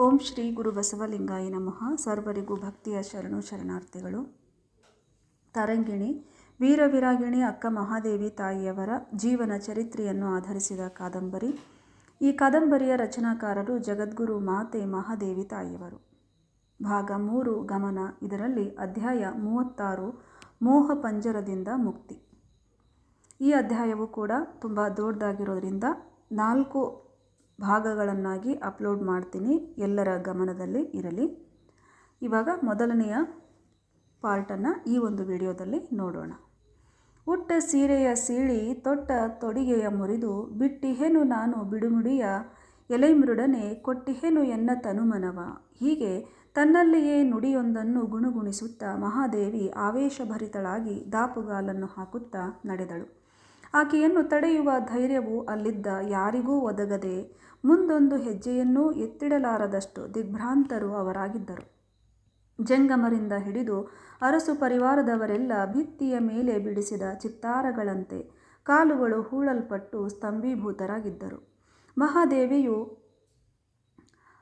ಓಂ ಶ್ರೀ ಗುರು ಬಸವಲಿಂಗಾಯ ನಮಃ. ಸರ್ವರಿಗೂ ಭಕ್ತಿಯ ಶರಣು ಶರಣಾರ್ಥಿಗಳು. ತರಂಗಿಣಿ, ವೀರವಿರಾಗಿಣಿ ಅಕ್ಕ ಮಹಾದೇವಿ ತಾಯಿಯವರ ಜೀವನ ಚರಿತ್ರೆಯನ್ನು ಆಧರಿಸಿದ ಕಾದಂಬರಿ. ಈ ಕಾದಂಬರಿಯ ರಚನಾಕಾರರು ಜಗದ್ಗುರು ಮಾತೆ ಮಹಾದೇವಿ ತಾಯಿಯವರು. ಭಾಗ ಮೂರು, ಗಮನ. ಇದರಲ್ಲಿ ಅಧ್ಯಾಯ ಮೂವತ್ತಾರು, ಮೋಹ ಪಂಜರದಿಂದ ಮುಕ್ತಿ. ಈ ಅಧ್ಯಾಯವು ಕೂಡ ತುಂಬ ದೊಡ್ಡದಾಗಿರೋದ್ರಿಂದ ನಾಲ್ಕು ಭಾಗಗಳನ್ನಾಗಿ ಅಪ್ಲೋಡ್ ಮಾಡ್ತೀನಿ. ಎಲ್ಲರ ಗಮನದಲ್ಲಿ ಇರಲಿ. ಇವಾಗ ಮೊದಲನೆಯ ಪಾರ್ಟನ್ನು ಈ ಒಂದು ವಿಡಿಯೋದಲ್ಲಿ ನೋಡೋಣ. ಉಟ್ಟ ಸೀರೆಯ ಸೀಳಿ, ತೊಟ್ಟ ತೊಡಿಗೆಯ ಮುರಿದು, ಬಿಟ್ಟಿಹೇನು ನಾನು ಬಿಡುಮುಡಿಯ ಎಲೆಮೃಡನೆ ಕೊಟ್ಟಿಹೇನು ಎನ್ನ ತನುಮನವ. ಹೀಗೆ ತನ್ನಲ್ಲಿಯೇ ನುಡಿಯೊಂದನ್ನು ಗುಣಗುಣಿಸುತ್ತಾ ಮಹಾದೇವಿ ಆವೇಶಭರಿತಳಾಗಿ ದಾಪುಗಾಲನ್ನು ಹಾಕುತ್ತಾ ನಡೆದಳು. ಆಕೆಯನ್ನು ತಡೆಯುವ ಧೈರ್ಯವು ಅಲ್ಲಿದ್ದ ಯಾರಿಗೂ ಒದಗದೆ ಮುಂದೊಂದು ಹೆಜ್ಜೆಯನ್ನೂ ಎತ್ತಿಡಲಾರದಷ್ಟು ದಿಗ್ಭ್ರಾಂತರು ಅವರಾಗಿದ್ದರು. ಜಂಗಮರಿಂದ ಹಿಡಿದು ಅರಸು ಪರಿವಾರದವರೆಲ್ಲ ಭಿತ್ತಿಯ ಮೇಲೆ ಬಿಡಿಸಿದ ಚಿತ್ತಾರಗಳಂತೆ ಕಾಲುಗಳು ಹೂಳಲ್ಪಟ್ಟು ಸ್ತಂಭೀಭೂತರಾಗಿದ್ದರು. ಮಹಾದೇವಿಯು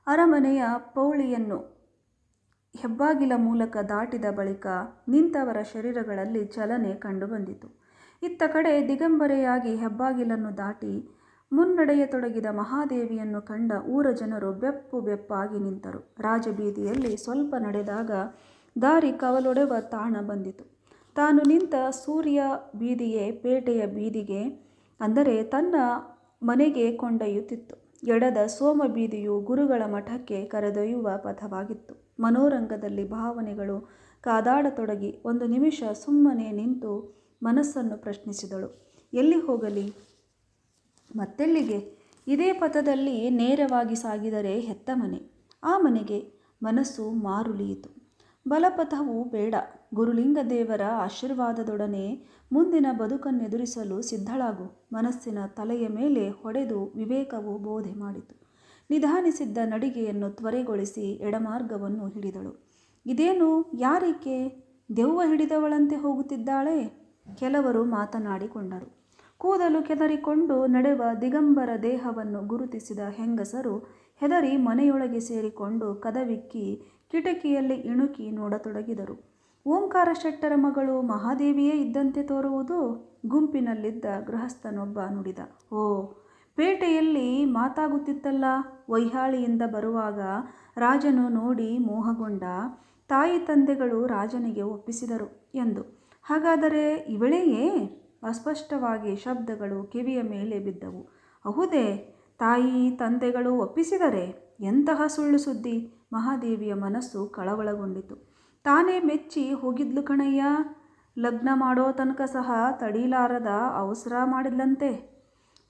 ಅರಮನೆಯ ಪೌಳಿಯನ್ನು ಹೆಬ್ಬಾಗಿಲ ಮೂಲಕ ದಾಟಿದ ಬಳಿಕ ನಿಂತವರ ಶರೀರಗಳಲ್ಲಿ ಚಲನೆ ಕಂಡುಬಂದಿತು. ಇತ್ತ ಕಡೆ ದಿಗಂಬರೆಯಾಗಿ ಹೆಬ್ಬಾಗಿಲನ್ನು ದಾಟಿ ಮುನ್ನಡೆಯತೊಡಗಿದ ಮಹಾದೇವಿಯನ್ನು ಕಂಡ ಊರ ಜನರು ಬೆಪ್ಪು ಬೆಪ್ಪಾಗಿ ನಿಂತರು. ರಾಜಬೀದಿಯಲ್ಲಿ ಸ್ವಲ್ಪ ನಡೆದಾಗ ದಾರಿ ಕವಲೊಡೆವ ತಾಣ ಬಂದಿತು. ತಾನು ನಿಂತ ಸೂರ್ಯ ಬೀದಿಯೇ ಪೇಟೆಯ ಬೀದಿಗೆ, ಅಂದರೆ ತನ್ನ ಮನೆಗೆ ಕೊಂಡೊಯ್ಯುತ್ತಿತ್ತು. ಎಡದ ಸೋಮ ಬೀದಿಯು ಗುರುಗಳ ಮಠಕ್ಕೆ ಕರೆದೊಯ್ಯುವ ಪಥವಾಗಿತ್ತು. ಮನೋರಂಗದಲ್ಲಿ ಭಾವನೆಗಳು ಕಾದಾಡತೊಡಗಿ ಒಂದು ನಿಮಿಷ ಸುಮ್ಮನೆ ನಿಂತು ಮನಸ್ಸನ್ನು ಪ್ರಶ್ನಿಸಿದಳು. ಎಲ್ಲಿ ಹೋಗಲಿ? ಮತ್ತೆಲ್ಲಿಗೆ? ಇದೇ ಪಥದಲ್ಲಿ ನೇರವಾಗಿ ಸಾಗಿದರೆ ಹೆತ್ತ ಮನೆ. ಆ ಮನೆಗೆ ಮನಸ್ಸು ಮಾರುಳಿಯಿತು. ಬಲಪಥವು ಬೇಡ. ಗುರುಲಿಂಗ ದೇವರ ಆಶೀರ್ವಾದದೊಡನೆ ಮುಂದಿನ ಬದುಕನ್ನೆದುರಿಸಲು ಸಿದ್ಧಳಾಗು. ಮನಸ್ಸಿನ ತಲೆಯ ಮೇಲೆ ಹೊಡೆದು ವಿವೇಕವು ಬೋಧೆ ಮಾಡಿತು. ನಿಧಾನಿಸಿದ್ದ ನಡಿಗೆಯನ್ನು ತ್ವರೆಗೊಳಿಸಿ ಎಡಮಾರ್ಗವನ್ನು ಹಿಡಿದಳು. ಇದೇನು? ಯಾರಿಕೆ? ದೆವ್ವ ಹಿಡಿದವಳಂತೆ ಹೋಗುತ್ತಿದ್ದಾಳೆ? ಕೆಲವರು ಮಾತನಾಡಿಕೊಂಡರು. ಕೂದಲು ಕೆದರಿಕೊಂಡು ನಡೆವ ದಿಗಂಬರ ದೇಹವನ್ನು ಗುರುತಿಸಿದ ಹೆಂಗಸರು ಹೆದರಿ ಮನೆಯೊಳಗೆ ಸೇರಿಕೊಂಡು ಕದವಿಕ್ಕಿ ಕಿಟಕಿಯಲ್ಲಿ ಇಣುಕಿ ನೋಡತೊಡಗಿದರು. ಓಂಕಾರ ಶೆಟ್ಟರ ಮಗಳು ಮಹಾದೇವಿಯೇ ಇದ್ದಂತೆ ತೋರುವುದು ಗುಂಪಿನಲ್ಲಿದ್ದ ಗೃಹಸ್ಥನೊಬ್ಬ ನುಡಿದ. ಓ, ಪೇಟೆಯಲ್ಲಿ ಮಾತಾಗುತ್ತಿತ್ತಲ್ಲ? ವೈಹಾಳಿಯಿಂದ ಬರುವಾಗ ರಾಜನು ನೋಡಿ ಮೋಹಗೊಂಡ ತಾಯಿ ತಂದೆಗಳು ರಾಜನಿಗೆ ಒಪ್ಪಿಸಿದರು ಎಂದು. ಹಾಗಾದರೆ ಇವಳೆಯೇ ಅಸ್ಪಷ್ಟವಾಗಿ ಶಬ್ದಗಳು ಕಿವಿಯ ಮೇಲೆ ಬಿದ್ದವು. ಅಹುದೇ, ತಾಯಿ, ತಂದೆಗಳು ಒಪ್ಪಿಸಿದರೆ? ಎಂತಹ ಸುಳ್ಳು ಸುದ್ದಿ? ಮಹಾದೇವಿಯ ಮನಸ್ಸು ಕಳವಳಗೊಂಡಿತು. ತಾನೇ ಮೆಚ್ಚಿ ಹೋಗಿದ್ಲು ಕಣಯ್ಯ? ಲಗ್ನ ಮಾಡೋ ತನಕ ಸಹ ತಡೀಲಾರದ ಅವಸರ ಮಾಡಿದ್ಲಂತೆ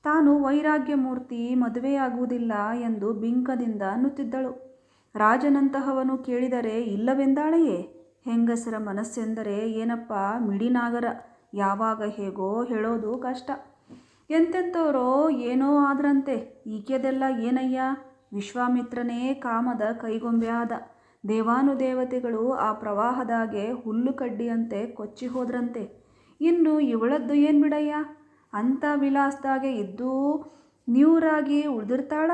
ತಾನು ವೈರಾಗ್ಯ ಮೂರ್ತಿ ಮದುವೆಯಾಗುವುದಿಲ್ಲ ಎಂದು ಬಿಂಕದಿಂದ ಅನ್ನುತ್ತಿದ್ದಳು ರಾಜನಂತಹವನು ಕೇಳಿದರೆ ಇಲ್ಲವೆಂದಾಳೆಯೇ? ಹೆಂಗಸರ ಮನಸ್ಸೆಂದರೆ ಏನಪ್ಪ ಮಿಡಿನಾಗರ? ಯಾವಾಗ ಹೇಗೋ ಹೇಳೋದು ಕಷ್ಟ. ಎಂತೆಂಥವರೋ ಏನೋ ಆದ್ರಂತೆ. ಈಕೆದೆಲ್ಲ ಏನಯ್ಯ? ವಿಶ್ವಾಮಿತ್ರನೇ ಕಾಮದ ಕೈಗೊಂಬೆ ಆದ. ದೇವಾನುದೇವತೆಗಳು ಆ ಪ್ರವಾಹದಾಗೆ ಹುಲ್ಲು ಕಡ್ಡಿಯಂತೆ ಕೊಚ್ಚಿ ಹೋದ್ರಂತೆ. ಇನ್ನು ಇವಳದ್ದು ಏನು ಬಿಡಯ್ಯ? ಅಂಥ ವಿಲಾಸದಾಗೆ ಇದ್ದೂ ನ್ಯೂರಾಗಿ ಉಳಿದಿರ್ತಾಳ?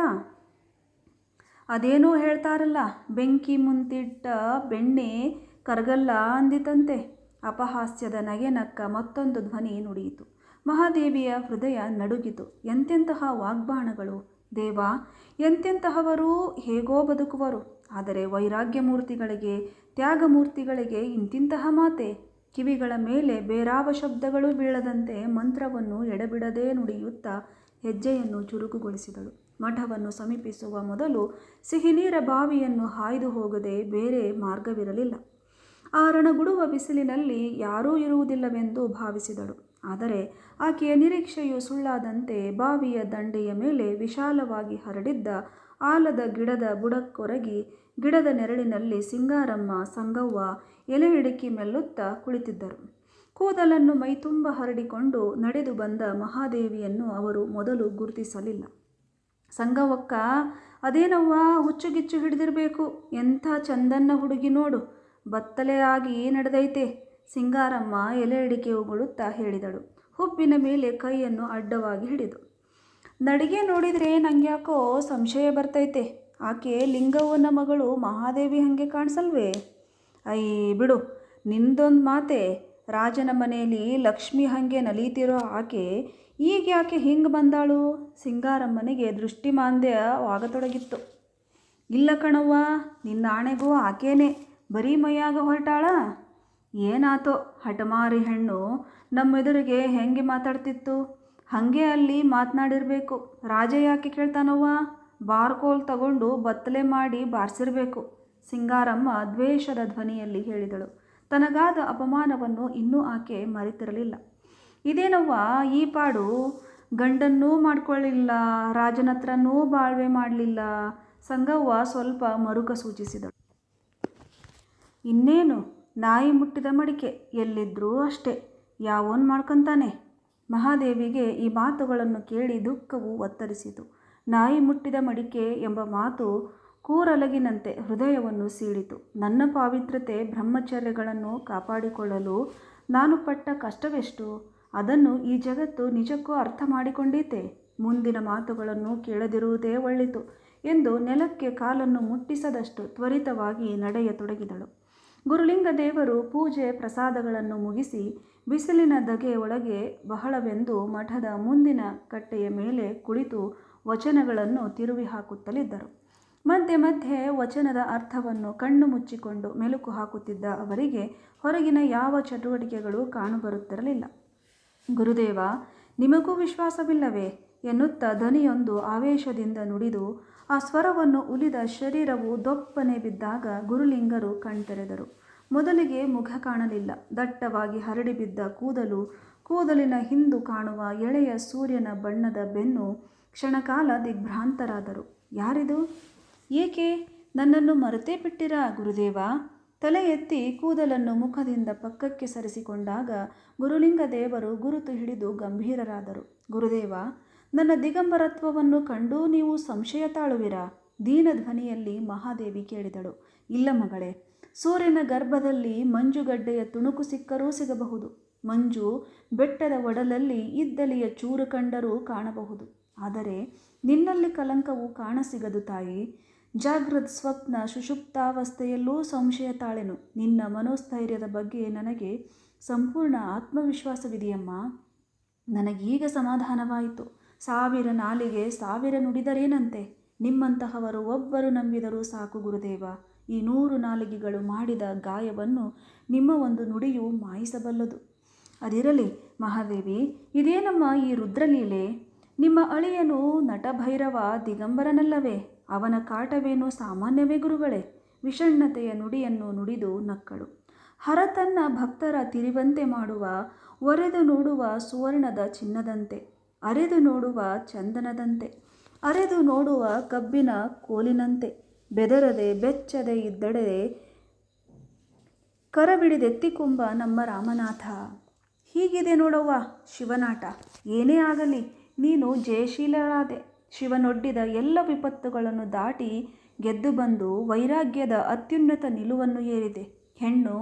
ಅದೇನೋ ಹೇಳ್ತಾರಲ್ಲ, ಬೆಂಕಿ ಮುಂತಿಟ್ಟ ಬೆಣ್ಣೆ ಕರಗಲ್ಲ ಅಂದಿತಂತೆ. ಅಪಹಾಸ್ಯದ ನಗೆ ನಕ್ಕ ಮತ್ತೊಂದು ಧ್ವನಿ ನುಡಿಯಿತು. ಮಹಾದೇವಿಯ ಹೃದಯ ನಡುಗಿತು. ಎಂತೆಂತಹ ವಾಗ್ಬಾಣಗಳು. ದೇವ, ಎಂತೆಂತಹವರೂ ಹೇಗೋ ಬದುಕುವರು. ಆದರೆ ವೈರಾಗ್ಯ ಮೂರ್ತಿಗಳಿಗೆ ತ್ಯಾಗಮೂರ್ತಿಗಳಿಗೆ ಇಂತಿಂತಹ ಮಾತೆ. ಕಿವಿಗಳ ಮೇಲೆ ಬೇರಾವ ಶಬ್ದಗಳು ಬೀಳದಂತೆ ಮಂತ್ರವನ್ನು ಎಡಬಿಡದೆ ನುಡಿಯುತ್ತಾ ಹೆಜ್ಜೆಯನ್ನು ಚುರುಕುಗೊಳಿಸಿದಳು. ಮಠವನ್ನು ಸಮೀಪಿಸುವ ಮೊದಲು ಸಿಹಿನೀರ ಬಾವಿಯನ್ನು ಹಾಯ್ದು ಹೋಗದೆ ಬೇರೆ ಮಾರ್ಗವಿರಲಿಲ್ಲ. ಆ ರಣಗುಡುವ ಬಿಸಿಲಿನಲ್ಲಿ ಯಾರೂ ಇರುವುದಿಲ್ಲವೆಂದು ಭಾವಿಸಿದಳು. ಆದರೆ ಆಕೆಯ ನಿರೀಕ್ಷೆಯು ಸುಳ್ಳಾದಂತೆ ಬಾವಿಯ ದಂಡೆಯ ಮೇಲೆ ವಿಶಾಲವಾಗಿ ಹರಡಿದ್ದ ಆಲದ ಗಿಡದ ಬುಡಕ್ಕೊರಗಿ ಗಿಡದ ನೆರಳಿನಲ್ಲಿ ಸಿಂಗಾರಮ್ಮ, ಸಂಗವ್ವ ಎಲೆ ಹಿಡಿಕಿ ಮೆಲ್ಲುತ್ತಾ ಕುಳಿತಿದ್ದರು. ಕೂದಲನ್ನು ಮೈತುಂಬ ಹರಡಿಕೊಂಡು ನಡೆದು ಬಂದ ಮಹಾದೇವಿಯನ್ನು ಅವರು ಮೊದಲು ಗುರುತಿಸಲಿಲ್ಲ. ಸಂಗವ್ವಕ್ಕ, ಅದೇನವ್ವ, ಹುಚ್ಚುಗಿಚ್ಚು ಹಿಡಿದಿರಬೇಕು? ಎಂಥ ಚಂದನ್ನ ಹುಡುಗಿ ನೋಡು. ಬತ್ತಲೆ ಆಗಿ ನಡೆದೈತೆ. ಸಿಂಗಾರಮ್ಮ ಎಲೆ ಅಡಿಕೆ ಉಗುಳುತ್ತಾ ಹೇಳಿದಳು. ಹುಬ್ಬಿನ ಮೇಲೆ ಕೈಯನ್ನು ಅಡ್ಡವಾಗಿ ಹಿಡಿದು. ನಡಿಗೆ ನೋಡಿದರೆ ನಂಗ್ಯಾಕೋ ಸಂಶಯ ಬರ್ತೈತೆ. ಆಕೆ ಲಿಂಗವ್ವನ ಮಗಳು ಮಹಾದೇವಿ ಹಾಗೆ ಕಾಣಿಸಲ್ವೇ? ಐ, ಬಿಡು. ನಿಂದೊಂದು ಮಾತೆ. ರಾಜನ ಮನೆಯಲ್ಲಿ ಲಕ್ಷ್ಮಿ ಹಾಗೆ ನಲೀತಿರೋ ಆಕೆ ಈಗ ಯಾಕೆ ಹಿಂಗೆ ಬಂದಾಳು? ಸಿಂಗಾರಮ್ಮನಿಗೆ ದೃಷ್ಟಿಮಾಂದ್ಯವಾಗತೊಡಗಿತ್ತು ಇಲ್ಲ ಕಣವ್ವ, ನಿನ್ನ ಆಣೆಗೂ ಆಕೇನೆ. ಬರೀ ಮೈಯಾಗ ಹೊರಟಾಳ? ಏನಾತೋ ಹಠಮಾರಿ ಹೆಣ್ಣು ನಮ್ಮೆದುರಿಗೆ ಹೆಂಗೆ ಮಾತಾಡ್ತಿತ್ತು? ಹಾಗೆ ಅಲ್ಲಿ ಮಾತನಾಡಿರಬೇಕು. ರಾಜ ಯಾಕೆ ಕೇಳ್ತಾನವ್ವ? ಬಾರ್ಕೋಲ್ ತಗೊಂಡು ಬತ್ತಲೆ ಮಾಡಿ ಬಾರಿಸಿರ್ಬೇಕು. ಸಿಂಗಾರಮ್ಮ ದ್ವೇಷದ ಧ್ವನಿಯಲ್ಲಿ ಹೇಳಿದಳು. ತನಗಾದ ಅಪಮಾನವನ್ನು ಇನ್ನೂ ಆಕೆ ಮರೆತಿರಲಿಲ್ಲ. ಇದೇನವ್ವ? ಈ ಪಾಡು ಗಂಡನ್ನೂ ಮಾಡ್ಕೊಳ್ಳಿಲ್ಲ, ರಾಜನತ್ರನೂ ಬಾಳ್ವೆ ಮಾಡಲಿಲ್ಲ, ಸಂಗವ್ವ ಸ್ವಲ್ಪ ಮರುಕ ಸೂಚಿಸಿದಳು. ಇನ್ನೇನು? ನಾಯಿ ಮುಟ್ಟಿದ ಮಡಿಕೆ ಎಲ್ಲಿದ್ರೂ ಅಷ್ಟೇ. ಯಾವೋನ್ ಮಾಡ್ಕಂತಾನೆ? ಮಹಾದೇವಿಗೆ ಈ ಮಾತುಗಳನ್ನು ಕೇಳಿ ದುಃಖವು ಒತ್ತರಿಸಿತು. ನಾಯಿ ಮುಟ್ಟಿದ ಮಡಿಕೆ ಎಂಬ ಮಾತು ಕೂರಲಗಿನಂತೆ ಹೃದಯವನ್ನು ಸೀಳಿತು. ನನ್ನ ಪಾವಿತ್ರತೆ ಬ್ರಹ್ಮಚರ್ಯಗಳನ್ನು ಕಾಪಾಡಿಕೊಳ್ಳಲು ನಾನು ಪಟ್ಟ ಕಷ್ಟವೆಷ್ಟು? ಅದನ್ನು ಈ ಜಗತ್ತು ನಿಜಕ್ಕೂ ಅರ್ಥ ಮಾಡಿಕೊಂಡೀತೆ? ಮುಂದಿನ ಮಾತುಗಳನ್ನು ಕೇಳದಿರುವುದೇ ಒಳ್ಳಿತು ಎಂದು ನೆಲಕ್ಕೆ ಕಾಲನ್ನು ಮುಟ್ಟಿಸದಷ್ಟು ತ್ವರಿತವಾಗಿ ನಡೆಯತೊಡಗಿದಳು. ಗುರುಲಿಂಗ ದೇವರು ಪೂಜೆ ಪ್ರಸಾದಗಳನ್ನು ಮುಗಿಸಿ ಬಿಸಿಲಿನ ಧಗೆ ಒಳಗೆ ಬಹಳವೆಂದು ಮಠದ ಮುಂದಿನ ಕಟ್ಟೆಯ ಮೇಲೆ ಕುಳಿತು ವಚನಗಳನ್ನು ತಿರುವಿ ಹಾಕುತ್ತಲಿದ್ದರು ಮಧ್ಯೆ ಮಧ್ಯೆ ವಚನದ ಅರ್ಥವನ್ನು ಕಣ್ಣು ಮುಚ್ಚಿಕೊಂಡು ಮೆಲುಕು ಹಾಕುತ್ತಿದ್ದ ಅವರಿಗೆ ಹೊರಗಿನ ಯಾವ ಚಟುವಟಿಕೆಗಳು ಕಾಣಬರುತ್ತಿರಲಿಲ್ಲ ಗುರುದೇವ, ನಿಮಗೂ ವಿಶ್ವಾಸವಿಲ್ಲವೇ? ಎನ್ನುತ್ತಾ ಧ್ವನಿಯೊಂದು ಆವೇಶದಿಂದ ನುಡಿದು ಆ ಸ್ವರವನ್ನು ಉಲಿದ ಶರೀರವು ದೊಪ್ಪನೆ ಬಿದ್ದಾಗ ಗುರುಲಿಂಗರು ಕಣ್ತೆರೆದರು. ಮೊದಲಿಗೆ ಮುಖ ಕಾಣಲಿಲ್ಲ. ದಟ್ಟವಾಗಿ ಹರಡಿಬಿದ್ದ ಕೂದಲು, ಕೂದಲಿನ ಹಿಂದು ಕಾಣುವ ಎಳೆಯ ಸೂರ್ಯನ ಬಣ್ಣದ ಬೆನ್ನು ಕ್ಷಣಕಾಲ ದಿಗ್ಭ್ರಾಂತರಾದರು. ಯಾರಿದು? ಏಕೆ? ನನ್ನನ್ನು ಮರೆತೇ ಬಿಟ್ಟಿರ ಗುರುದೇವ? ತಲೆ ಎತ್ತಿ ಕೂದಲನ್ನು ಮುಖದಿಂದ ಪಕ್ಕಕ್ಕೆ ಸರಿಸಿಕೊಂಡಾಗ ಗುರುಲಿಂಗ ದೇವರು ಗುರುತು ಹಿಡಿದು ಗಂಭೀರರಾದರು. ಗುರುದೇವ ನನ್ನ ದಿಗಂಬರತ್ವವನ್ನು ಕಂಡು ನೀವು ಸಂಶಯ ತಾಳುವಿರಾ? ದೀನ ಧ್ವನಿಯಲ್ಲಿ ಮಹಾದೇವಿ ಕೇಳಿದಳು. ಇಲ್ಲ ಮಗಳೇ, ಸೂರ್ಯನ ಗರ್ಭದಲ್ಲಿ ಮಂಜುಗಡ್ಡೆಯ ತುಣುಕು ಸಿಕ್ಕರೂ ಸಿಗಬಹುದು. ಮಂಜು ಬೆಟ್ಟದ ಒಡಲಲ್ಲಿ ಇದ್ದಲಿಯ ಚೂರು ಕಂಡರೂ ಕಾಣಬಹುದು. ಆದರೆ ನಿನ್ನಲ್ಲಿ ಕಲಂಕವು ಕಾಣಸಿಗದು ತಾಯಿ. ಜಾಗೃತ್ ಸ್ವಪ್ನ ಸುಷುಪ್ತಾವಸ್ಥೆಯಲ್ಲೂ ಸಂಶಯ ತಾಳೆನು. ನಿನ್ನ ಮನೋಸ್ಥೈರ್ಯದ ಬಗ್ಗೆ ನನಗೆ ಸಂಪೂರ್ಣ ಆತ್ಮವಿಶ್ವಾಸವಿದೆಯಮ್ಮ. ನನಗೀಗ ಸಮಾಧಾನವಾಯಿತು. ಸಾವಿರ ನಾಲಿಗೆ ಸಾವಿರ ನುಡಿದರೇನಂತೆ? ನಿಮ್ಮಂತಹವರು ಒಬ್ಬರು ನಂಬಿದರೂ ಸಾಕು ಗುರುದೇವ. ಈ ನೂರು ನಾಲಿಗೆಗಳು ಮಾಡಿದ ಗಾಯವನ್ನು ನಿಮ್ಮ ಒಂದು ನುಡಿಯು ಮಾಯಿಸಬಲ್ಲದು. ಅದಿರಲಿ ಮಹಾದೇವಿ ಇದೇನಮ್ಮ ಈ ರುದ್ರಲೀಲೆ. ನಿಮ್ಮ ಅಳಿಯನು ನಟಭೈರವ ದಿಗಂಬರನಲ್ಲವೇ? ಅವನ ಕಾಟವೇನು ಸಾಮಾನ್ಯವೇ ಗುರುಗಳೇ? ವಿಷಣ್ಣತೆಯ ನುಡಿಯನ್ನು ನುಡಿದು ನಕ್ಕಳು. ಹರತನ್ನ ಭಕ್ತರ ತಿರಿವಂತೆ ಮಾಡುವ, ಒರೆದು ನೋಡುವ ಸುವರ್ಣದ ಚಿನ್ನದಂತೆ. ಅರೆದು ನೋಡುವ ಚಂದನದಂತೆ, ಅರೆದು ನೋಡುವ ಕಬ್ಬಿನ ಕೋಲಿನಂತೆ, ಬೆದರದೆ ಬೆಚ್ಚದೆ ಇದ್ದಡೆ ಕರಬಿಡಿದೆತ್ತಿಕೊಂಬ ನಮ್ಮ ರಾಮನಾಥ. ಹೀಗಿದೆ ನೋಡವ್ವ ಶಿವನಾಟ, ಏನೇ ಆಗಲಿ ನೀನು ಜಯಶೀಲರಾದೆ ಶಿವನೊಡ್ಡಿದ ಎಲ್ಲ ವಿಪತ್ತುಗಳನ್ನು ದಾಟಿ ಗೆದ್ದು ಬಂದು ವೈರಾಗ್ಯದ ಅತ್ಯುನ್ನತ ನಿಲುವನ್ನು ಏರಿದೆ. ಹೆಣ್ಣು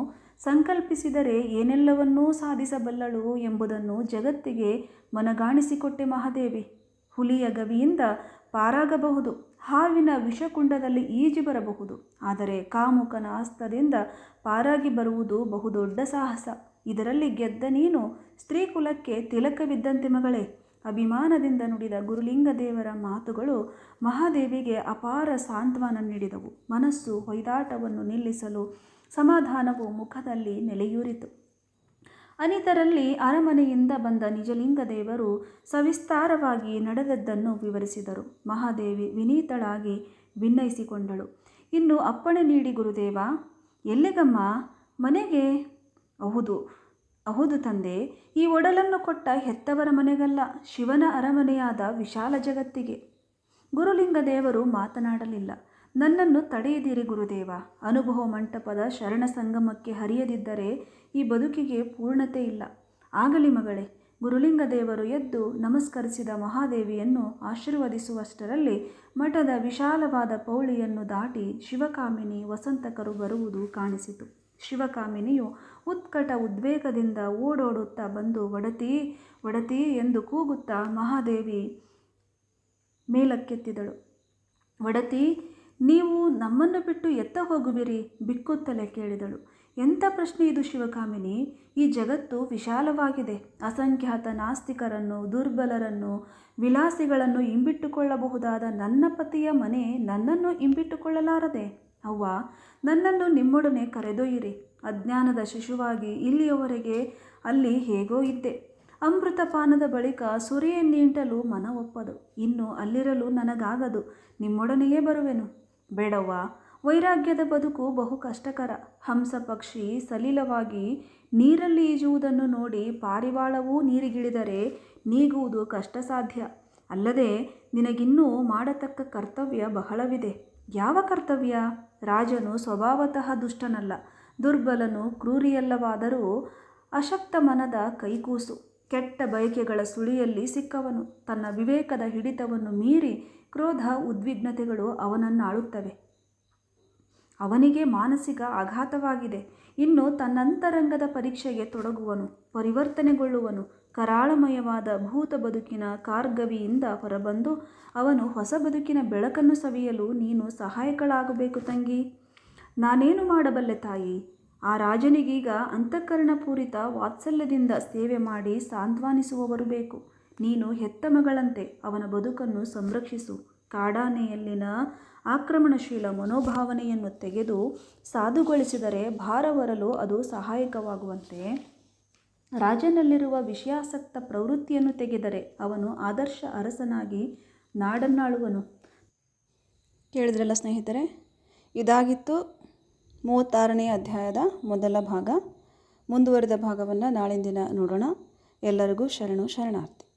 ಸಂಕಲ್ಪಿಸಿದರೆ ಏನೆಲ್ಲವನ್ನೂ ಸಾಧಿಸಬಲ್ಲಳು ಎಂಬುದನ್ನು ಜಗತ್ತಿಗೆ ಮನಗಾಣಿಸಿಕೊಟ್ಟೆ ಮಹಾದೇವಿ. ಹುಲಿಯ ಗವಿಯಿಂದ ಪಾರಾಗಬಹುದು, ಹಾವಿನ ವಿಷಕುಂಡದಲ್ಲಿ ಈಜಿ ಬರಬಹುದು, ಆದರೆ ಕಾಮುಕನ ಹಸ್ತದಿಂದ ಪಾರಾಗಿ ಬರುವುದು ಬಹುದೊಡ್ಡ ಸಾಹಸ. ಇದರಲ್ಲಿ ಗೆದ್ದ ನೀನು ಸ್ತ್ರೀ ಕುಲಕ್ಕೆ ತಿಲಕವಿದ್ದಂತೆ ಮಗಳೇ. ಅಭಿಮಾನದಿಂದ ನುಡಿದ ಗುರುಲಿಂಗ ದೇವರ ಮಾತುಗಳು ಮಹಾದೇವಿಗೆ ಅಪಾರ ಸಾಂತ್ವನ ನೀಡಿದವು. ಮನಸ್ಸು ಹೊಯ್ದಾಟವನ್ನು ನಿಲ್ಲಿಸಲು ಸಮಾಧಾನವು ಮುಖದಲ್ಲಿ ನೆಲೆಯೂರಿತು. ಅನಿತರಲ್ಲಿ ಅರಮನೆಯಿಂದ ಬಂದ ನಿಜಲಿಂಗ ದೇವರು ಸವಿಸ್ತಾರವಾಗಿ ನಡೆದದ್ದನ್ನು ವಿವರಿಸಿದರು. ಮಹಾದೇವಿ ವಿನೀತಳಾಗಿ ಭಿನ್ನಯಿಸಿಕೊಂಡಳು ಇನ್ನು ಅಪ್ಪಣೆ ನೀಡಿ ಗುರುದೇವ, ಎಲ್ಲಿಗಮ್ಮ? ಮನೆಗೆ? ಹೌದು ಹೌದು ತಂದೆ. ಈ ಒಡಲನ್ನು ಕೊಟ್ಟ ಹೆತ್ತವರ ಮನೆಗಲ್ಲ, ಶಿವನ ಅರಮನೆಯಾದ ವಿಶಾಲ ಜಗತ್ತಿಗೆ. ಗುರುಲಿಂಗ ದೇವರು ಮಾತನಾಡಲಿಲ್ಲ. ನನ್ನನ್ನು ತಡೆಯದಿರಿ ಗುರುದೇವ. ಅನುಭವ ಮಂಟಪದ ಶರಣ ಸಂಗಮಕ್ಕೆ ಹರಿಯದಿದ್ದರೆ ಈ ಬದುಕಿಗೆ ಪೂರ್ಣತೆ ಇಲ್ಲ. ಆಗಲಿ ಮಗಳೇ ಗುರುಲಿಂಗ ದೇವರು ಎದ್ದು ನಮಸ್ಕರಿಸಿದ ಮಹಾದೇವಿಯನ್ನು ಆಶೀರ್ವದಿಸುವಷ್ಟರಲ್ಲಿ ಮಠದ ವಿಶಾಲವಾದ ಪೌಳಿಯನ್ನು ದಾಟಿ ಶಿವಕಾಮಿನಿ ವಸಂತಕರು ಬರುವುದು ಕಾಣಿಸಿತು. ಶಿವಕಾಮಿನಿಯು ಉತ್ಕಟ ಉದ್ವೇಗದಿಂದ ಓಡೋಡುತ್ತಾ ಬಂದು, ಒಡತಿ ಒಡತಿ ಎಂದು ಕೂಗುತ್ತಾ ಮಹಾದೇವಿ ಮೇಲಕ್ಕೆತ್ತಿದಳು. ಒಡತಿ ನೀವು ನಮ್ಮನ್ನು ಬಿಟ್ಟು ಎತ್ತ ಹೋಗುವಿರಿ? ಬಿಕ್ಕುತ್ತಲೇ ಕೇಳಿದಳು. ಎಂಥ ಪ್ರಶ್ನೆ ಇದು ಶಿವಕಾಮಿನಿ? ಈ ಜಗತ್ತು ವಿಶಾಲವಾಗಿದೆ. ಅಸಂಖ್ಯಾತ ನಾಸ್ತಿಕರನ್ನು, ದುರ್ಬಲರನ್ನು, ವಿಲಾಸಿಗಳನ್ನು ಇಂಬಿಟ್ಟುಕೊಳ್ಳಬಹುದಾದ ನನ್ನ ಪತಿಯ ಮನೆ ನನ್ನನ್ನು ಇಂಬಿಟ್ಟುಕೊಳ್ಳಲಾರದೆ ಅವ್ವ, ನನ್ನನ್ನು ನಿಮ್ಮೊಡನೆ ಕರೆದೊಯ್ಯಿರಿ. ಅಜ್ಞಾನದ ಶಿಶುವಾಗಿ ಇಲ್ಲಿಯವರೆಗೆ ಅಲ್ಲಿ ಹೇಗೋ ಇದ್ದೆ. ಅಮೃತಪಾನದ ಬಳಿಕ ಸುರಿಯನ್ನಿಂಟಲು ಮನ ಒಪ್ಪದು. ಇನ್ನು ಅಲ್ಲಿರಲು ನನಗಾಗದು. ನಿಮ್ಮೊಡನೆಯೇ ಬರುವೆನು. ಬೇಡವ್ವ. ವೈರಾಗ್ಯದ ಬದುಕು ಬಹು ಕಷ್ಟಕರ. ಹಂಸ ಪಕ್ಷಿ ಸಲೀಲವಾಗಿ ನೀರಲ್ಲಿ ಈಜುವುದನ್ನು ನೋಡಿ ಪಾರಿವಾಳವೂ ನೀರಿಗಿಳಿದರೆ ನೀಗುವುದು ಕಷ್ಟ ಸಾಧ್ಯ ಅಲ್ಲದೆ ನಿನಗಿನ್ನೂ ಮಾಡತಕ್ಕ ಕರ್ತವ್ಯ ಬಹಳವಿದೆ. ಯಾವ ಕರ್ತವ್ಯ? ರಾಜನು ಸ್ವಭಾವತಃ ದುಷ್ಟನಲ್ಲ. ದುರ್ಬಲನು ಕ್ರೂರಿಯಲ್ಲವಾದರೂ ಅಶಕ್ತ ಮನದ ಕೈಕೂಸು. ಕೆಟ್ಟ ಬಯಕೆಗಳ ಸುಳಿಯಲ್ಲಿ ಸಿಕ್ಕವನು. ತನ್ನ ವಿವೇಕದ ಹಿಡಿತವನ್ನು ಮೀರಿ ಕ್ರೋಧ ಉದ್ವಿಗ್ನತೆಗಳು ಅವನನ್ನು ಆಳುತ್ತವೆ ಅವನಿಗೆ ಮಾನಸಿಕ ಆಘಾತವಾಗಿದೆ. ಇನ್ನು ತನ್ನಂತರಂಗದ ಪರೀಕ್ಷೆಗೆ ತೊಡಗುವನು, ಪರಿವರ್ತನೆಗೊಳ್ಳುವನು, ಕರಾಳಮಯವಾದ ಭೂತ ಬದುಕಿನ ಕಾರ್ಗವಿಯಿಂದ ಹೊರಬಂದು ಅವನು ಹೊಸ ಬದುಕಿನ ಬೆಳಕನ್ನು ಸವಿಯಲು ನೀನು ಸಹಾಯಕಳಾಗಬೇಕು ತಂಗಿ. ನಾನೇನು ಮಾಡಬಲ್ಲೆ ತಾಯಿ? ಆ ರಾಜನಿಗೀಗ ಅಂತಃಕರಣಪೂರಿತ ವಾತ್ಸಲ್ಯದಿಂದ ಸೇವೆ ಮಾಡಿ ಸಾಂತ್ವಾನಿಸುವವರು ಬೇಕು. ನೀನು ಹೆತ್ತ ಮಗಳಂತೆ ಅವನ ಬದುಕನ್ನು ಸಂರಕ್ಷಿಸು. ಕಾಡಾನೆಯಲ್ಲಿನ ಆಕ್ರಮಣಶೀಲ ಮನೋಭಾವನೆಯನ್ನು ತೆಗೆದು ಸಾಧುಗೊಳಿಸಿದರೆ ಭಾರ ಬರಲು ಅದು ಸಹಾಯಕವಾಗುವಂತೆ. ರಾಜನಲ್ಲಿರುವ ವಿಷಯಾಸಕ್ತ ಪ್ರವೃತ್ತಿಯನ್ನು ತೆಗೆದರೆ ಅವನು ಆದರ್ಶ ಅರಸನಾಗಿ ನಾಡನ್ನಾಳುವನು. ಕೇಳಿದ್ರಲ್ಲ ಸ್ನೇಹಿತರೆ, ಇದಾಗಿತ್ತು ಮೂವತ್ತಾರನೇ ಅಧ್ಯಾಯದ ಮೊದಲ ಭಾಗ. ಮುಂದುವರೆದ ಭಾಗವನ್ನು ನಾಳಿನ ದಿನ ನೋಡೋಣ. ಎಲ್ಲರಿಗೂ ಶರಣು ಶರಣಾರ್ಥಿ.